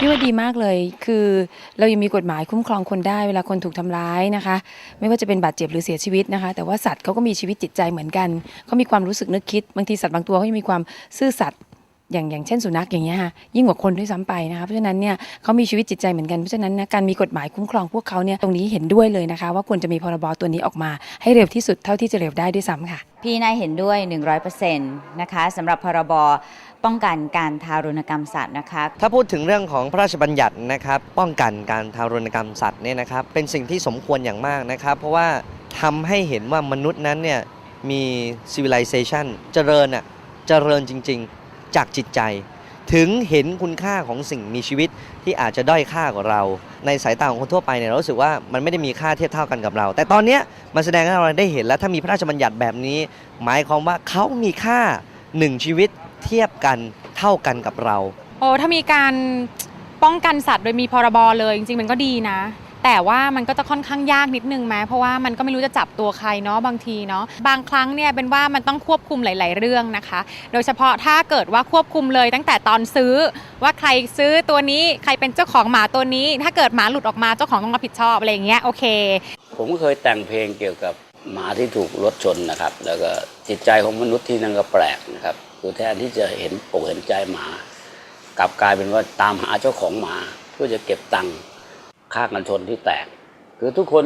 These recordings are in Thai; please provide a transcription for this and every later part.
พี่ว่าดีมากเลย คือเรายังมีกฎหมายคุ้มครองคนได้เวลาคนถูกทำร้ายนะคะ ไม่ว่าจะเป็นบาดเจ็บหรือเสียชีวิตนะคะ แต่ว่าสัตว์เขาก็มีชีวิตจิตใจเหมือนกันเขามีความรู้สึกนึกคิด บางทีสัตว์บางตัวเขายังมีความซื่อสัตย์ อย่างอย่างเช่นสุนัขอย่างเงี้ยค่ะยิ่งกว่าคนด้วยซ้ำไปนะคะเพราะฉะนั้นเนี่ยเขามีชีวิตจิตใจเหมือนกันเพราะฉะนั้นนะการมีกฎหมายคุ้มครองพวกเขาเนี่ยตรงนี้เห็นด้วยเลยนะคะ ว่าควรจะมีพรบตัวนี้ออกมา ให้เร็วที่สุดเท่าที่จะเร็วได้ด้วยซ้ำค่ะ พี่นายเห็นด้วย 100%นะคะสำหรับพรบป้องกันการทารุณกรรมสัตว์นะคะถ้าพูดถึงเรื่องของพระราชบัญญัตินะครับป้องกันการทารุณกรรมสัตว์เนี่ยนะครับเป็นสิ่งที่สมควรอย่างมากนะครับ เพราะว่าทำให้เห็นว่ามนุษย์นั้นเนี่ยมี civilization เจริญอะเจริญจริง ๆ จากจิตใจ ถึงเห็นคุณค่าของสิ่งมีชีวิตที่อาจจะด้อยค่ากว่าเรา ในสายตาของคนทั่วไปเนี่ยเรารู้สึกว่ามันไม่ได้มีค่าเทียบเท่ากันกับเรา แต่ตอนเนี้ยมันแสดงให้เราได้เห็นแล้วถ้ามีพระราชบัญญัติแบบนี้ หมายความว่าเขามีค่าหนึ่งชีวิตเทียบกันเท่ากันกับเรา โอ้ถ้ามีการป้องกันสัตว์โดยมีพรบเลยจริงๆมันก็ดีนะ แต่ว่ามันก็จะค่อนข้างยากนิดนึงไหมเพราะว่ามันก็ไม่รู้จะจับตัวใครเนาะบางทีเนาะบางครั้งเนี่ยเป็นว่ามันต้องควบคุมหลาย ๆ เรื่องนะคะ โดยเฉพาะถ้าเกิดว่าควบคุมเลยตั้งแต่ตอนซื้อ ว่าใครซื้อตัวนี้ใครเป็นเจ้าของหมาตัวนี้ ถ้าเกิดหมาหลุดออกมาเจ้าของต้องรับผิดชอบอะไรอย่างเงี้ยโอเค ผมก็เคยแต่งเพลงเกี่ยวกับหมาที่ถูกรถชนนะครับ แล้วก็จิตใจของมนุษย์ที่นั่นก็แปลกนะครับคือแทนที่จะเห็นปกเห็นใจหมา กลับกลายเป็นว่าตามหาเจ้าของหมาเพื่อจะเก็บตังค์ ค่ากันชนที่แตก คือทุกคน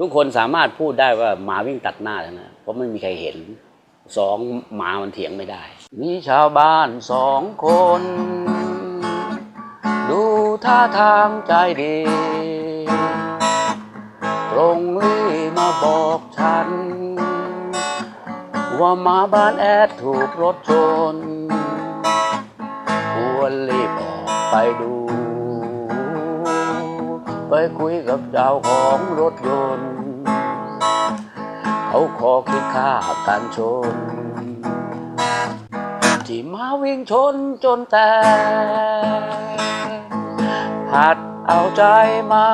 ทุกคนสามารถพูดได้ว่าหมาวิ่งตัดหน้าเท่านะเพราะไม่มีใครเห็นสองหมามันเถียงไม่ได้ มีชาวบ้านสองคน ดูท่าทางใจดี ตรงรีมาบอกฉัน ว่าหมาบ้านแอดถูกรถชน ควรรีบออกไปดู ไปคุยกับเจ้าของรถยนต์ เขาขอคิดค่าการชน ที่มาวิ่งชนจนแตกหัดเอาใจมา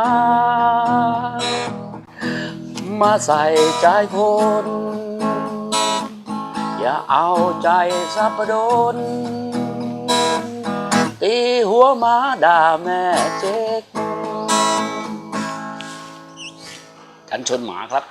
มาใส่ใจคน อย่าเอาใจสับดนตีหัวมาด่าแม่เจ๊ก กันชนหมาครับ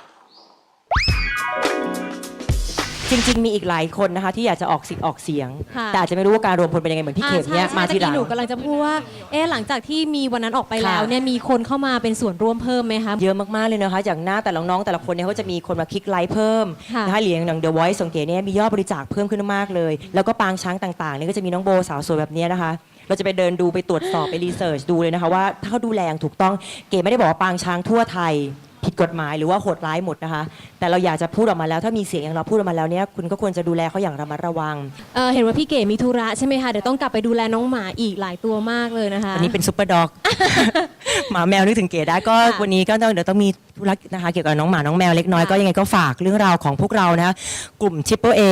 จริง ๆ มีอีกหลายคนนะคะ ที่อยากจะออกสิทธิ์ออกเสียง ค่ะ แต่อาจจะไม่รู้ว่าการรวมพลเป็นยังไงเหมือนพี่เข็มเนี่ยอ่ใช่มาใช่ทีหลัตะงกี้หนูกำลังจะพูดว่า เอ๊ะหลังจากที่มีวันนั้นออกไปแล้วค่ะ เนี่ยมีคนเข้ามาเป็นส่วนร่วมเพิ่มไหมคะ เยอะมากๆเลยนะคะจากหน้าแต่ละน้องแต่ละคนเนี่ยเขาจะมีคนมาคลิกไลค์เพิ่มค่ะ นะคะเหรียญอย่าง The Voice สังเกตเนี่ยมียอดบริจาคเพิ่มขึ้นมากเลย แล้วก็ปางช้างต่างๆเนี่ยก็จะมีน้องโบสาวสวยแบบเนี้ยนะคะ เราจะไปเดินดูไปตรวจสอบ ไปรีเสิร์ชดูเลยนะคะว่าถ้าเขาดูแลอย่างถูกต้องเก๋ไม่ได้บอกว่าปางช้างทั่วไทย ผิดกฎหมายหรือว่าโหดร้ายหมดนะคะ แต่เราอยากจะพูดออกมาแล้วถ้ามีเสียงอย่างเราพูดออกมาแล้วเนี่ยคุณก็ควรจะดูแลเขาอย่างระมัดระวัง เอ่อเห็นว่าพี่เก๋มีธุระใช่ไหมคะ เดี๋ยวต้องกลับไปดูแลน้องหมาอีกหลายตัวมากเลยนะคะ อันนี้เป็นซุปเปอร์ด็อกหมาแมวนึกถึงเก๋ได้ก็ค่ะวันนี้ก็ต้องเดี๋ยวต้องมีธุรกิจนะคะเกี่ยวกับน้องหมาน้องแมวเล็กน้อยค่ะก็ยังไงก็ฝากเรื่องราวของพวกเรานะคะกลุ่ม Triple A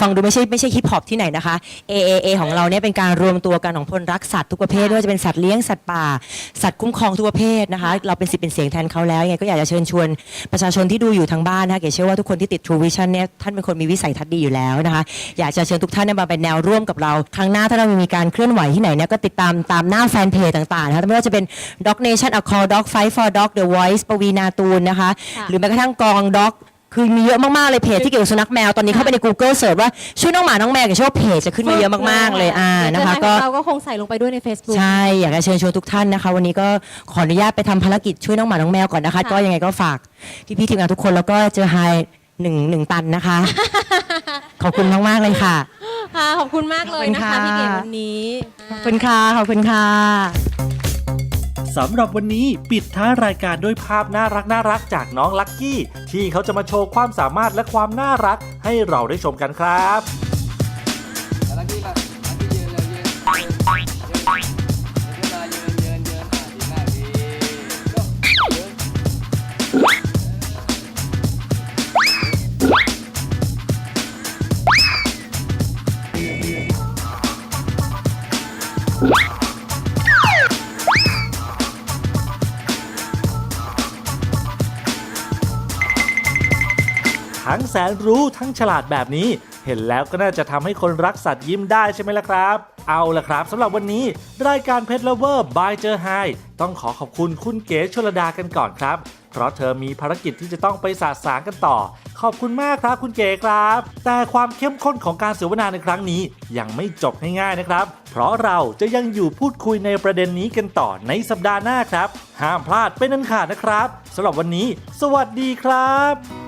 ฟังดูไม่ใช่ไม่ใช่ฮิปฮอปที่ไหนนะคะ AAA ของเราเนี่ยเป็นการรวมตัวกันของคนรักสัตว์ทุกประเภทไม่ว่าจะเป็นสัตว์เลี้ยงสัตว์ป่า สัตว์คุ้มครองทุกประเภทนะคะ เราเป็นสิทธิ์เป็นเสียงแทนเขาแล้วยังไงก็อยากจะเชิญชวนประชาชนที่ดูอยู่ทางบ้านนะคะเก๋เชื่อว่าทุกคนที่ติด True Vision เนี่ยท่านเป็นคนมีวิสัยทัศน์ดีอยู่แล้วนะคะ อยากจะเชิญทุกท่านเนี่ยมาเป็นแนวร่วมกับเรา ครั้งหน้าถ้าเรามีการเคลื่อนไหวที่ไหนเนี่ยก็ติดตามตามหน้าแฟนเพจต่างๆนะคะไม่ว่าจะเป็น Dog Nation a Call Dog Fight for Dog The Voice ปวีนาตูนนะคะค่ะหรือแม้กระทั่งกอง Dog คือมีเยอะมาก ๆ เลยเพจที่เกี่ยวกับสุนัขแมว ตอนนี้เข้าไปใน Google เสิร์ชว่าช่วยน้องหมา น้องแมวเกี่ยวกับเพจจะขึ้นมาเยอะมาก ๆ เลยอ่าเดี๋ยวนะคะทางก็เราก็คงใส่ลงไปด้วยใน Facebook ใช่ อยากจะเชิญชวนทุกท่านนะคะ วันนี้ก็ขออนุญาตไปทำภารกิจช่วยน้องหมา น้องแมวก่อนนะคะค่ะก็ยังไงก็ฝากพี่ๆทีมงานทุกคนแล้วก็เจอไฮหนึ่งหนึ่งตันนะคะ ขอบคุณมากๆเลยค่ะค่ะขอบคุณมากเลยนะขอบคุณค่ะคะพี่เก๋วันนี้ ขอบคุณค่ะขอบคุณค่ะ สำหรับวันนี้ปิดท้ายรายการด้วยภาพน่ารักน่ารักจากน้องลักกี้ ที่เขาจะมาโชว์ความสามารถและความน่ารักให้เราได้ชมกันครับท ทั้งแสนรู้ทั้งฉลาดแบบนี้ เห็นแล้วก็น่าจะทำให้คนรักสัตว์ยิ้มได้ใช่ไหมล่ะครับ เอาล่ะครับสำหรับวันนี้ รายการเพ t ร o เวอร์บายเจอไฮต้องขอขอบคุณคุณเก๋ชลดากันก่อนครับ เพราะเธอมีภารกิจที่จะต้องไปสาสางกันต่อ ขอบคุณมากครับคุณเก๋ครับ แต่ความเข้มข้นของการเสวนาในครั้งนี้ ยังไม่จบง่ายๆนะครับ เพราะเราจะยังอยู่พูดคุยในประเด็นนี้กันต่อในสัปดาห์หน้าครับ ห้ามพลาดเป็นอันขาดนะครับสำหรับวันนี้ สวัสดีครับ